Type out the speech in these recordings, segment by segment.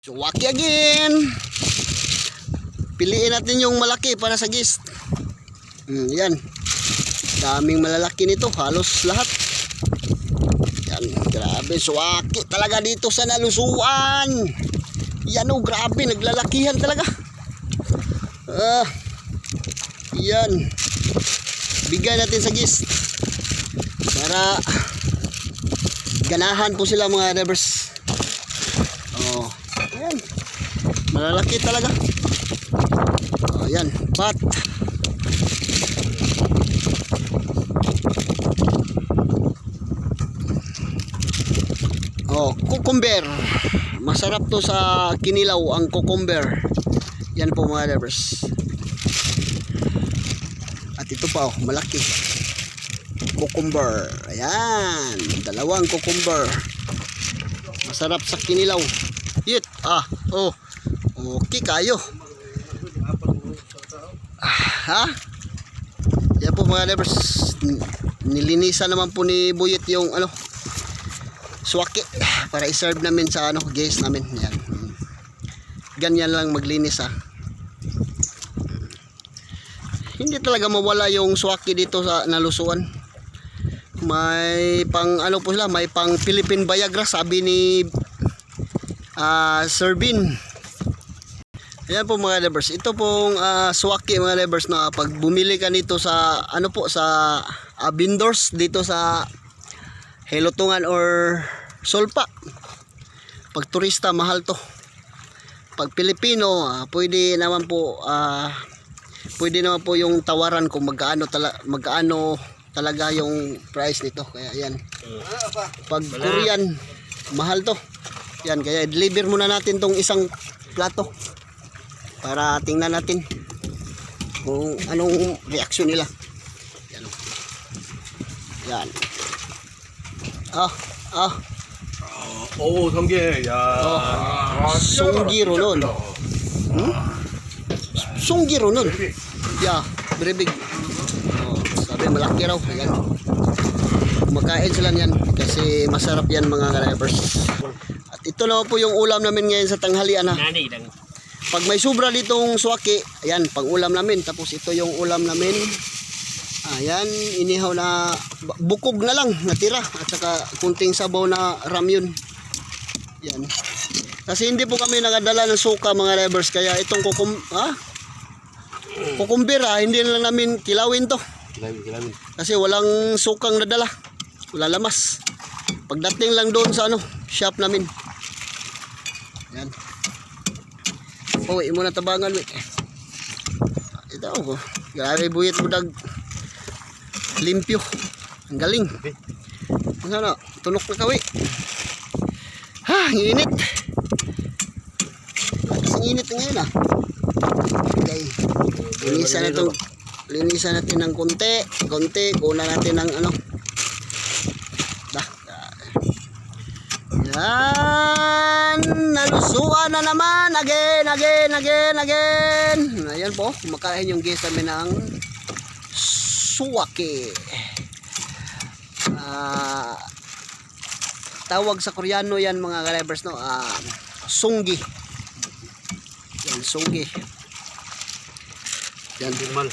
So, waki again. Piliin natin yung malaki para sa gist. Hmm, yan. Daming malalaki nito. Halos lahat. Yan. Grabe. Suwaki talaga dito sa nalusuan. Yan o. Grabe. Naglalakihan talaga. Ah. Yan. Bigay natin sa gist. Para ganahan po sila mga neighbors. Oh. Ayan. Malalaki talaga. Oh, ayan. Bat. Oh, cucumber. Masarap to sa kinilaw ang cucumber. Yan po mga lovers. At ito pa oh, malaki. Cucumber. Ayan. Dalawang cucumber. Masarap sa kinilaw. Yit. Ah. Oh. Okay kayo. Ah, ha? Yan po mga lovers. Nilinisan naman po ni Buyit yung ano swaki para i-serve namin sa ano guys namin. Yan. Ganyan lang maglinis ah. Hindi talaga mawala yung swaki dito sa nalusuan. May pang ano po sila, may pang Philippine Viagra sabi ni ah Sir Bin. Ayan po mga lovers. Ito pong ah, swaki mga lovers na pag bumili ka nito sa ano po sa ah, vendors dito sa Helotungan or Solpa. Pag turista mahal to. Pag Pilipino, ah, pwede naman po ah, pwede naman po yung tawaran kung magkaano tala, magkaano talaga yung price nito. Kaya yan. Pag Korean, mahal to. Yan, kaya deliver muna natin tong isang plato para tingnan natin kung anong reaction nila. Yan yan. Ah ah. Oh sunggi yan. Ah, oh, sunggi rolon hmm? sunggi rolon yeah brebig oh, sabi malaki raw. Yan kumakain sila yan kasi masarap yan mga drivers. At ito na po yung ulam namin ngayon sa tanghalian ha nanay lang pag may sobra ditong suwaki ayan pang ulam namin tapos ito yung ulam namin. Ayan inihaw na bukog na lang natira at saka kunting sabaw na ramyun yan kasi hindi po kami nagadala ng suka mga rivers kaya itong kukum ha? kukumbira hindi na lang namin kilawin to. Kilawin, kilawin. kasi walang sukang nadala wala lamas. Pagdating lang doon sa ano shop namin. Oh, imo na tabangan, we. Ito ako. Grabe buyit mo dag limpyo. Ang galing. Ano na, tunok na kawi. Ha, ang init. Ang init ngayon ah. Okay. Linisan na itong linisan natin ng konti, konti, kunan natin ng ano. Dah. Yan, nalusuan na naman again, again, again, again. Ayan po, kumakain yung guest namin ng suwaki. Ah, tawag sa Koreano yan mga kalibers no, ah, sunggi. Yan, sunggi. Yan, 말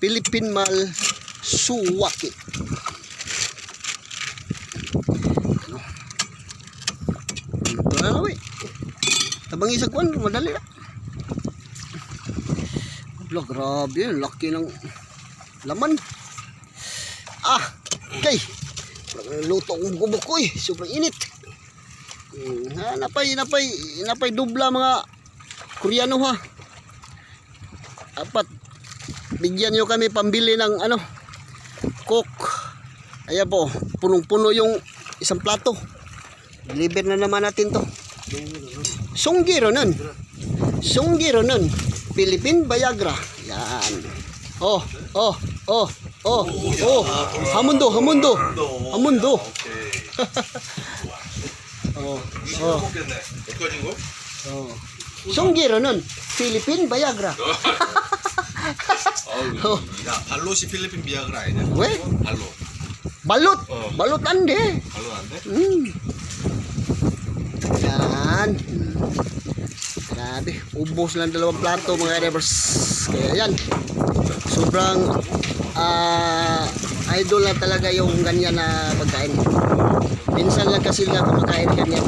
Philippine Mal Suwaki. Ano? Lang, eh. Tabang isa kwan, madali na. Wala, grabe. Laki ng laman. Ah, kay. Luto ang gubok ko eh. Sobrang init. Hmm, ha, napay, napay, napay dubla mga Koreano ha. Apat bigyan nyo kami pambili ng ano coke ayan po punong-puno yung isang plato deliver na naman natin to sunggiro nun sunggiro nun Philippine Viagra yan oh oh oh oh oh hamundo hamundo hamundo oh oh 먹겠네 꺼진 거? oh sunggiro nun Philippine Viagra 어우 야 발로시 필리핀 비아그라 아니냐 왜? 발로 balot Oh. balot ande 발로 안 돼? Mm. Yan. Grabe. Ubos lang dalawang plato mga drivers. Kaya yan. Sobrang ah idol na talaga yung ganyan na pagkain. Minsan lang kasi nga kumakain ganyan.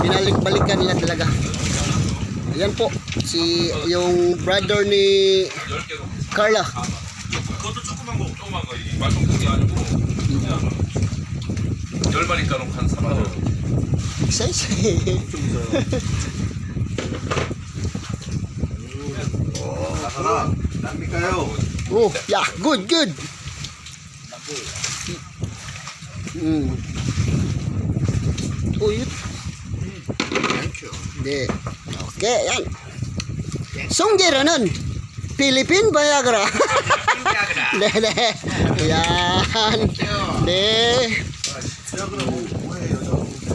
Binalik-balikan nila talaga. Ayan po, si yung brother ni Carla. 그것도 조그만 거, 조그만 거, 이 말똥통이 아니고 그냥 열 마리가로 한 4만 원. Size eh. Sarap. Dami kayo. Oh, yeah, good, good. Mm. Uyut. Hindi. Okay, yan. Sunggir, anon? Philippine Viagra. Lele. Yan. Hindi.